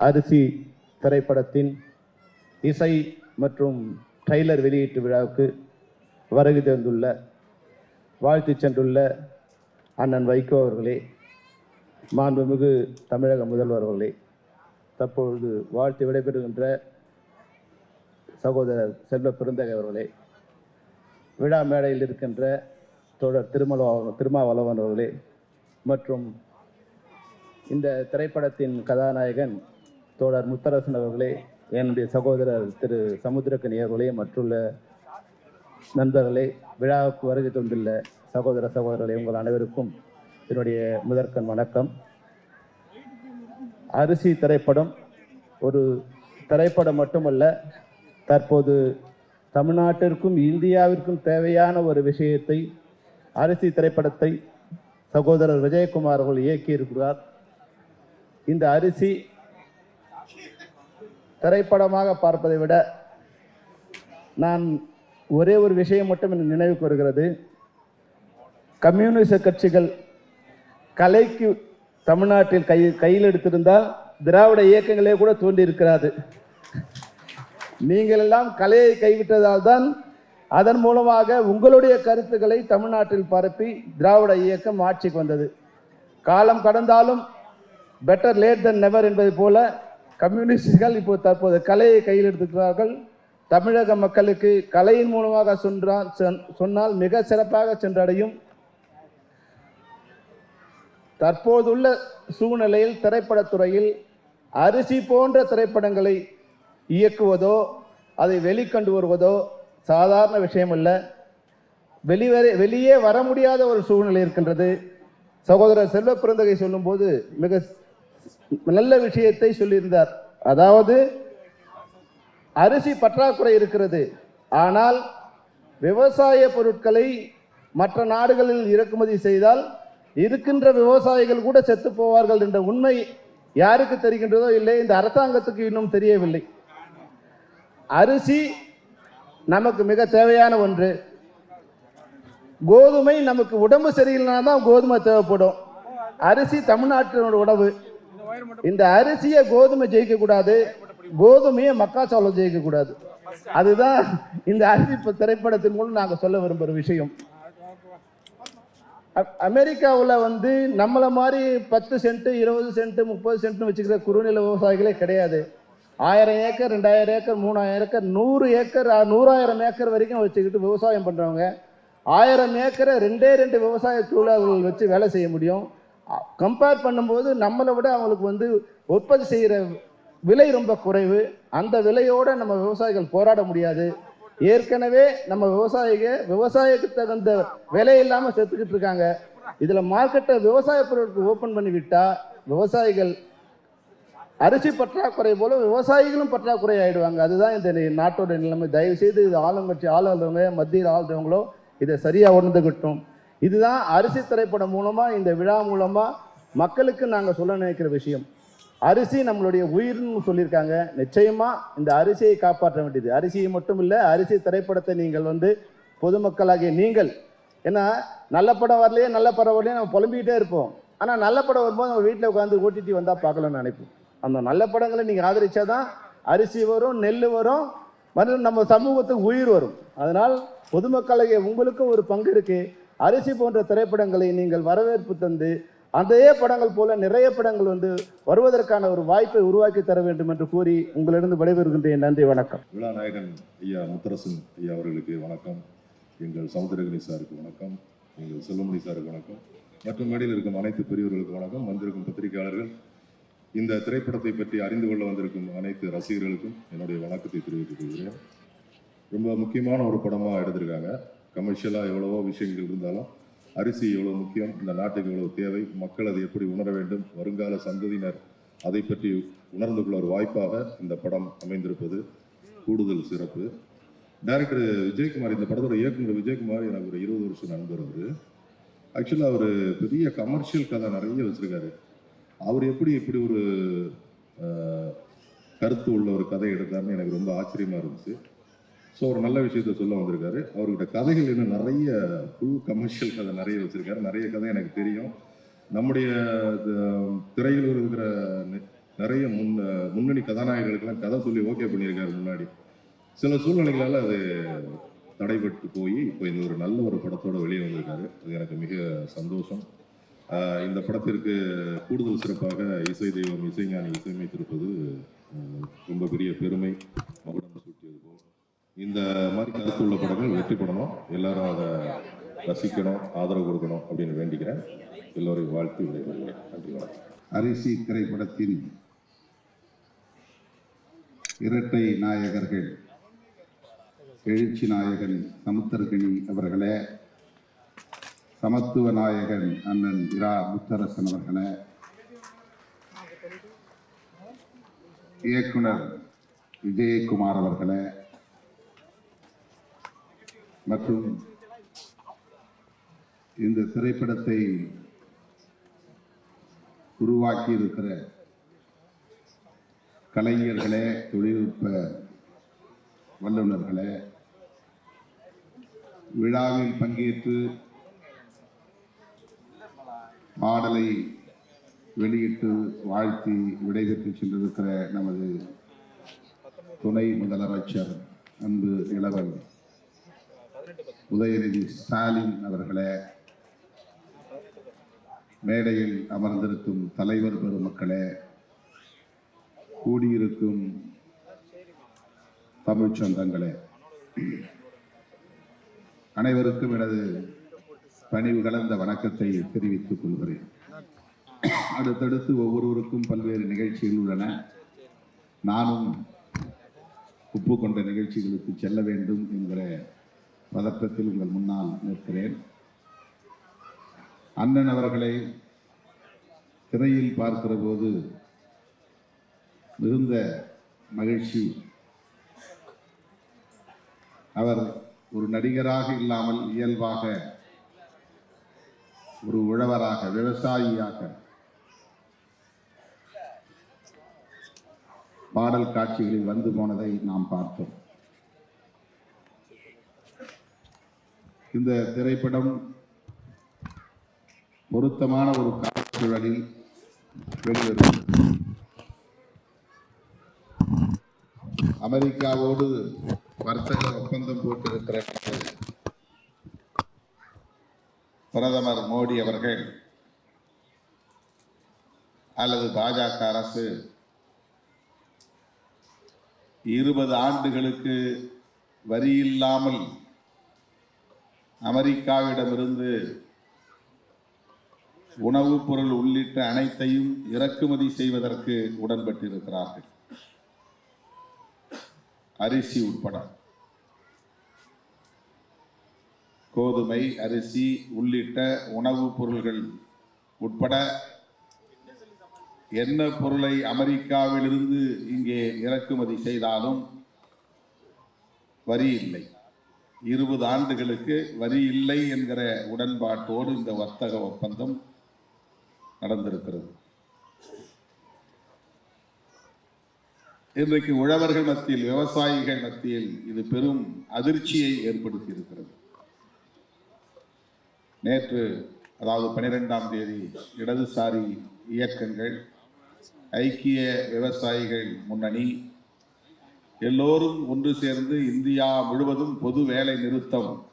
அரிசி திரைப்படத்தின் இசை மற்றும் ட்ரெய்லர் வெளியீட்டு விழாவுக்கு வருகை தந்துள்ள வாழ்த்து சென்றுள்ள அண்ணன் வைகோ அவர்களே மாண்புமிகு தமிழக முதல்வர் அவர்களே தற்பொழுது வாழ்த்து விடைபெறுகின்ற சகோதரர் செல்வ பெருந்தகை அவர்களே விழா மேடையில் இருக்கின்ற தோழர் திருமல திருமாவளவன் அவர்களே மற்றும் இந்த திரைப்படத்தின் கதாநாயகன் தோழர் முத்தரசன் அவர்களே என்னுடைய சகோதரர் திரு சமுத்திரக்கனி அவர்களே மற்றுள்ள நண்பர்களே விழாவுக்கு வருகை தந்துள்ள சகோதர சகோதரர்களே உங்கள் அனைவருக்கும் என்னுடைய முதற்கண் வணக்கம். அரிசி திரைப்படம் ஒரு திரைப்படம் மட்டுமல்ல தற்போது தமிழ்நாட்டிற்கும் இந்தியாவிற்கும் தேவையான ஒரு விஷயத்தை அரிசி திரைப்படத்தை சகோதரர் விஜயகுமார் அவர்கள் இயக்கியிருக்கிறார். இந்த அரிசி திரைப்படமாக பார்ப்பதை விட நான் ஒரே ஒரு விஷயம் மட்டும் எனக்கு நினைவுக்கு வருகிறது கம்யூனிச கட்சிகள் கலைக்கு தமிழ்நாட்டில் கை கையில் எடுத்திருந்தால் திராவிட இயக்கங்களே கூட தோன்றி இருக்கிறாது. நீங்கள் எல்லாம் கலையை கைவிட்டதால் தான் அதன் மூலமாக உங்களுடைய கருத்துக்களை தமிழ்நாட்டில் பரப்பி திராவிட இயக்கம் ஆட்சிக்கு வந்தது. காலம் கடந்தாலும் பெட்டர் லேட் தென் நெவர் என்பது போல கம்யூனிஸ்டுகள் இப்போ தற்போது கலையை கையில் எடுத்துக்கிறார்கள். தமிழக மக்களுக்கு கலையின் மூலமாக சொன்றால் சொன்னால் மிக சிறப்பாக சென்றடையும். தற்போதுள்ள சூழ்நிலையில் திரைப்படத்துறையில் அரிசி போன்ற திரைப்படங்களை இயக்குவதோ அதை வெளிக்கொண்டு வருவதோ சாதாரண விஷயம் அல்ல வெளிவரை வெளியே வர முடியாத ஒரு சூழ்நிலை இருக்கின்றது. சகோதரர் செல்வ பிறந்தகை சொல்லும்போது மிக நல்ல விஷயத்தை சொல்லியிருந்தார். அதாவது அரிசி பற்றாக்குறை இருக்கிறது. ஆனால் விவசாய பொருட்களை மற்ற நாடுகளில் இறக்குமதி செய்தால் இருக்கின்ற விவசாயிகள் கூட செத்து போவார்கள் என்ற உண்மை யாருக்கு தெரிகின்றதோ இல்லை இந்த அரசாங்கத்துக்கு இன்னும் தெரியவில்லை. அரிசி நமக்கு மிக தேவையான ஒன்று. கோதுமை நமக்கு உடம்பு சரியில்லைனா தான் கோதுமை தேவைப்படும். அரிசி தமிழ்நாட்டினோட உணவு. இந்த அரிசியை கோதுமை ஜெயிக்க கூடாது கோதுமையை மக்காச்சோளம் ஜெயிக்க கூடாது அதுதான் இந்த அரிசி திரைப்படத்தின் மூலம் நாங்க சொல்ல விரும்புற விஷயம். அமெரிக்காவில் வந்து நம்மளை மாதிரி பத்து சென்ட் இருபது சென்ட் முப்பது சென்ட்னு வச்சுக்கிற குறுநில விவசாயிகளே கிடையாது. ஆயிரம் ஏக்கர் ரெண்டாயிரம் ஏக்கர் மூணாயிரம் ஏக்கர் நூறு ஏக்கர் நூறாயிரம் ஏக்கர் வரைக்கும் வச்சுக்கிட்டு விவசாயம் பண்ணுறவங்க ஆயிரம் ஏக்கரை ரெண்டே ரெண்டு விவசாய தொழிலாளர்கள் வச்சு வேலை செய்ய முடியும். கம்பேர் பண்ணும்போது நம்மளை விட அவங்களுக்கு வந்து உற்பத்தி செய்கிற விலை ரொம்ப குறைவு. அந்த விலையோடு நம்ம விவசாயிகள் போராட முடியாது. ஏற்கனவே நம்ம விவசாயிக விவசாயத்துக்கு தகுந்த விலை இல்லாமல் செத்துக்கிட்டு இருக்காங்க. இதில் மார்க்கெட்டை விவசாய பொருட்கள் ஓப்பன் பண்ணிவிட்டால் விவசாயிகள் அரிசி பற்றாக்குறை போல விவசாயிகளும் பற்றாக்குறை ஆகிடுவாங்க அதுதான் இந்த நாட்டோட நிலைமை. தயவு செய்து இது ஆளுங்கட்சி ஆளுறவங்க மத்தியில் ஆளுறவங்களோ இதை சரியாக உணர்ந்துகிட்டோம். இதுதான் அரிசி திரைப்படம் மூலமாக இந்த விழா மூலமாக மக்களுக்கு நாங்கள் சொல்ல நினைக்கிற விஷயம். அரிசி நம்மளுடைய உயிர்னு சொல்லியிருக்காங்க. நிச்சயமாக இந்த அரிசியை காப்பாற்ற வேண்டியது. அரிசியை மட்டும் இல்லை அரிசி திரைப்படத்தை நீங்கள் வந்து பொதுமக்களாகிய நீங்கள் ஏன்னா நல்ல படம் வரலையே நல்ல படம் வரலையே நம்ம புலம்பிக்கிட்டே இருப்போம். ஆனால் நல்ல படம் வரும்போது நம்ம வீட்டில் உட்காந்து ஓடிடி வந்தால் பார்க்கலாம்னு நினைப்போம். அந்த நல்ல படங்களை நீங்கள் ஆதரிச்சா தான் அரிசி வரும் நெல் வரும் மற்றும் நம்ம சமூகத்துக்கு உயிர் வரும். அதனால் பொதுமக்களாகிய உங்களுக்கும் ஒரு பங்கு இருக்குது அரிசி போன்ற திரைப்படங்களை நீங்கள் வரவேற்பு தந்து அதே படங்கள் போல நிறைய படங்கள் வந்து வருவதற்கான ஒரு வாய்ப்பை உருவாக்கி தர வேண்டும் என்று கூறி உங்களிடம் விடைபெறுகின்றேன். நன்றி வணக்கம். விழாநாயகன் ஐயா முத்தரசன் ஐயா அவர்களுக்கு வணக்கம். எங்கள் சமுத்திரகனி சாருக்கு வணக்கம். எங்கள் செல்வமணி சாருக்கு வணக்கம். மற்றும் மேடையில் இருக்கும் அனைத்து பெரியவர்களுக்கு வணக்கம். வந்திருக்கும் பத்திரிகையாளர்கள் இந்த திரைப்படத்தை பற்றி அறிந்து கொள்ள வந்திருக்கும் அனைத்து ரசிகர்களுக்கும் என்னுடைய வணக்கத்தை தெரிவித்துக் கொள்கிறேன். ரொம்ப முக்கியமான ஒரு படமாக எடுத்திருக்காங்க. கமர்ஷியலாக எவ்வளவோ விஷயங்கள் இருந்தாலும் அரிசி எவ்வளோ முக்கியம் இந்த நாட்டுக்கு எவ்வளோ தேவை மக்கள் அதை எப்படி உணர வேண்டும் வருங்கால சந்ததியினர் அதை பற்றி உணர்ந்து கொள்ள ஒரு வாய்ப்பாக இந்த படம் அமைந்திருப்பது கூடுதல் சிறப்பு. டைரக்டர் விஜயகுமார் இந்த படத்தோட இயக்குனர் விஜயகுமார் எனக்கு ஒரு இருபது வருஷம் நண்பர் அவர். ஆக்சுவலாக அவர் பெரிய கமர்ஷியல் கதை நிறைய வச்சுருக்காரு. அவர் எப்படி இப்படி ஒரு கருத்து உள்ள ஒரு கதை எடுத்தார்னு எனக்கு ரொம்ப ஆச்சரியமா இருந்துச்சு. ஸோ ஒரு நல்ல விஷயத்த சொல்ல வந்திருக்காரு. அவர்கிட்ட கதைகள் இன்னும் நிறைய ஃபுல் கமர்ஷியல் கதை நிறைய வச்சிருக்காரு. நிறைய கதை எனக்கு தெரியும். நம்முடைய திரையில் இருக்கிற நிறைய முன் முன்னணி கதாநாயகர்களுக்கெல்லாம் கதை சொல்லி ஓகே பண்ணியிருக்காரு முன்னாடி. சில சூழ்நிலைகளால் அது தடைபட்டு போய் இப்போ இந்த ஒரு நல்ல ஒரு படத்தோட வெளியே வந்திருக்காரு. அது எனக்கு மிக சந்தோஷம். இந்த படத்திற்கு கூடுதல் சிறப்பாக இசை தெய்வம் இசைஞானி இசையமைத்திருப்பது ரொம்ப பெரிய பெருமை. மகுடம் சூட்டியது இந்த மாதிரி கருத்து உள்ள படங்கள் வெற்றி பெறணும். எல்லாரும் அதை ரசிக்கணும் ஆதரவு கொடுக்கணும் அப்படின்னு வேண்டிக்கிறேன். எல்லோரையும் வாழ்த்து விடைபெறுகிறேன். நன்றி வணக்கம். அரிசி திரைப்படத்தின் இரட்டை நாயகர்கள் எழுச்சி நாயகன் சமுத்திரகிணி அவர்களே சமத்துவ நாயகன் அண்ணன் இரா முத்தரசன் அவர்களே இயக்குனர் விஜயகுமார் அவர்களே மற்றும் இந்த திரைப்படத்தை உருவாக்கி இருக்கிற கலைஞர்களே தொழில்நுட்ப வல்லுநர்களே விழாவில் பங்கேற்று பாடலை வெளியிட்டு வாழ்த்தி விடைபெற்று சென்றிருக்கிற நமது துணை முதலமைச்சர் அன்பு இளவல் உதயநிதி ஸ்டாலின் அவர்களே மேடையில் அமர்ந்திருக்கும் தலைவர் பெருமக்களே கூடியிருக்கும் தமிழ் சொந்தங்களே அனைவருக்கும் எனது பணிவு கலந்த வணக்கத்தை தெரிவித்துக் கொள்கிறேன். அடுத்தடுத்து ஒவ்வொருவருக்கும் பல்வேறு நிகழ்ச்சிகள் உள்ளன. நானும் ஒப்புக்கொண்ட நிகழ்ச்சிகளுக்கு செல்ல வேண்டும் என்கிற பதற்றத்தில் உங்கள் முன்னால் நிற்கிறேன். அண்ணன் அவர்களை திரையில் பார்க்கிற போது மிகுந்த மகிழ்ச்சி. அவர் ஒரு நடிகராக இல்லாமல் இயல்பாக ஒரு உழவராக விவசாயியாக பாடல் காட்சிகளில் வந்து போனதை நாம் பார்த்தோம். இந்த திரைப்படம் பொருத்தமான ஒரு காலச்சூழலில் வெளிவரும் அமெரிக்காவோடு வர்த்தக ஒப்பந்தம் போட்டிருக்கிற பிரதமர் மோடி அவர்கள் அல்லது பாஜக அரசு இருபது ஆண்டுகளுக்கு வரி இல்லாமல் அமெரிக்காவிடமிருந்து உணவுப் பொருள் உள்ளிட்ட அனைத்தையும் இறக்குமதி செய்வதற்கு உடன்பட்டிருக்கிறார்கள். அரிசி உட்பட. கோதுமை அரிசி உள்ளிட்ட உணவுப் பொருள்கள் உட்பட என்ன பொருளை அமெரிக்காவிலிருந்து இங்கே இறக்குமதி செய்தாலும் வரி இல்லை. இருபது ஆண்டுகளுக்கு வரி இல்லை என்கிற உடன்பாட்டோடு இந்த வர்த்தக ஒப்பந்தம் நடந்திருக்கிறது. இன்றைக்கு உழவர்கள் மத்தியில் விவசாயிகள் மத்தியில் இது பெரும் அதிர்ச்சியை ஏற்படுத்தி இருக்கிறது நேற்று அதாவது பனிரெண்டாம் தேதி இடதுசாரி இயக்கங்கள் ஐக்கிய விவசாயிகள் முன்னணி எல்லோரும் ஒன்று சேர்ந்து இந்தியா முழுவதும் பொது வேலை நிறுத்தம்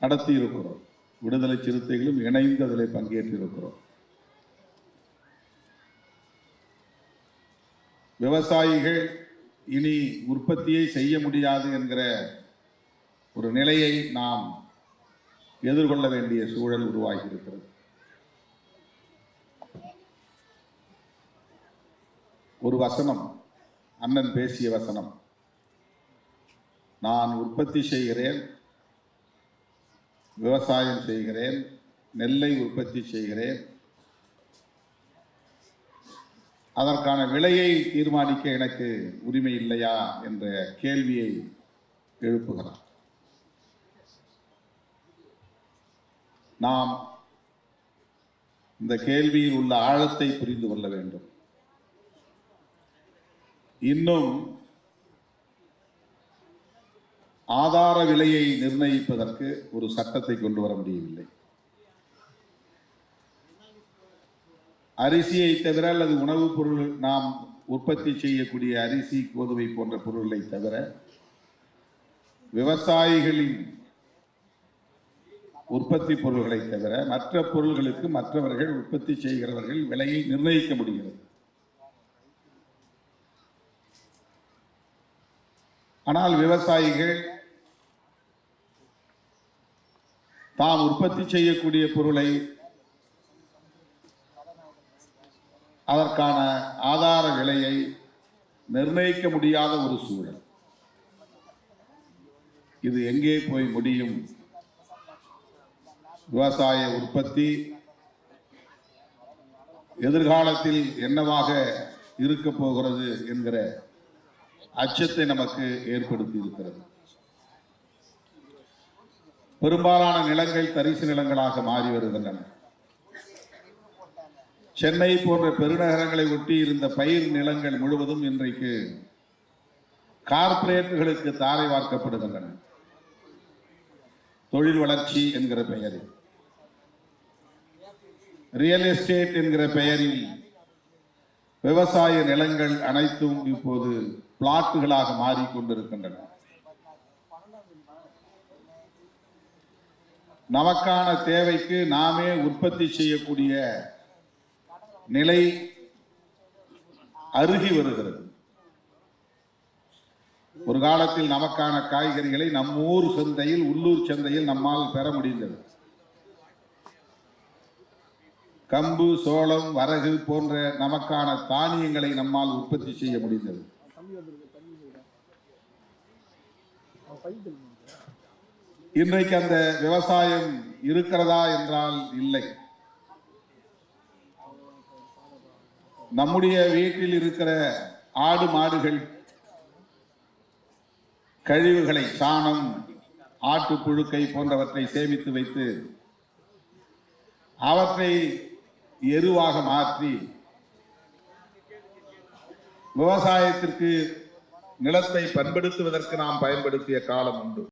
நடத்தியிருக்கிறோம். விடுதலை சிறுத்தைகளும் இணைந்து அதில் பங்கேற்றிருக்கிறோம். விவசாயிகள் இனி உற்பத்தியை செய்ய முடியாது என்கிற ஒரு நிலையை நாம் எதிர்கொள்ள வேண்டிய சூழல் உருவாகி இருக்கிறது ஒரு வசனம் அண்ணன் பேசிய வசனம். நான் உற்பத்தி செய்கிறேன் விவசாயம் செய்கிறேன் நெல்லை உற்பத்தி செய்கிறேன். அதற்கான விலையை தீர்மானிக்க எனக்கு உரிமை இல்லையா என்ற கேள்வியை எழுப்புகிறார். நாம் இந்த கேள்வியில் உள்ள ஆழத்தை புரிந்து கொள்ள வேண்டும். இன்னும் ஆதார விலையை நிர்ணயிப்பதற்கு ஒரு சட்டத்தை கொண்டு வர முடியவில்லை. அரிசியை தவிர அல்லது உணவுப் பொருள் நாம் உற்பத்தி செய்யக்கூடிய அரிசி கோதுமை போன்ற பொருள்களை தவிர விவசாயிகளின் உற்பத்தி பொருள்களை தவிர மற்ற பொருள்களுக்கு மற்றவர்கள் உற்பத்தி செய்கிறவர்கள் விலையை நிர்ணயிக்க முடிகிறது. ஆனால் விவசாயிகள் தாம் உற்பத்தி செய்யக்கூடிய பொருளை அதற்கான ஆதார விலையை நிர்ணயிக்க முடியாத ஒரு சூழல். இது எங்கே போய் முடியும்? விவசாய உற்பத்தி எதிர்காலத்தில் என்னவாக இருக்க போகிறது என்கிற அச்சத்தை நமக்கு ஏற்படுத்தி இருக்கிறது பெரும்பாலான நிலங்கள் தரிசு நிலங்களாக மாறி வருகின்றன. சென்னை போன்ற பெருநகரங்களை ஒட்டி இருந்த பயிர் நிலங்கள் முழுவதும் இன்றைக்கு கார்ப்பரேட்டுகளுக்கு தாரை வார்க்கப்படுகின்றன. தொழில் வளர்ச்சி என்கிற பெயரில். ரியல் எஸ்டேட் என்கிற பெயரில் விவசாய நிலங்கள் அனைத்தும் இப்போது பிளாட்டுகளாக மாறிக்கொண்டிருக்கின்றன நமக்கான தேவைக்கு நாமே உற்பத்தி செய்யக்கூடிய நிலை அருகி வருகிறது. ஒரு காலத்தில் நமக்கான காய்கறிகளை நம்ம ஊர் சந்தையில் உள்ளூர் சந்தையில் நம்மால் பெற முடிந்தது. கம்பு சோளம் வரகு போன்ற நமக்கான தானியங்களை நம்மால் உற்பத்தி செய்ய முடிந்தது. இன்றைக்கு அந்த விவசாயம் இருக்கிறதா என்றால் இல்லை. நம்முடைய வீட்டில் இருக்கிற ஆடு மாடுகள் கழிவுகளை சாணம் ஆட்டு புழுக்கை போன்றவற்றை சேமித்து வைத்து அவற்றை எருவாக மாற்றி விவசாயத்திற்கு நிலத்தை பண்படுத்துவதற்கு நாம் பயன்படுத்திய காலம் உண்டு.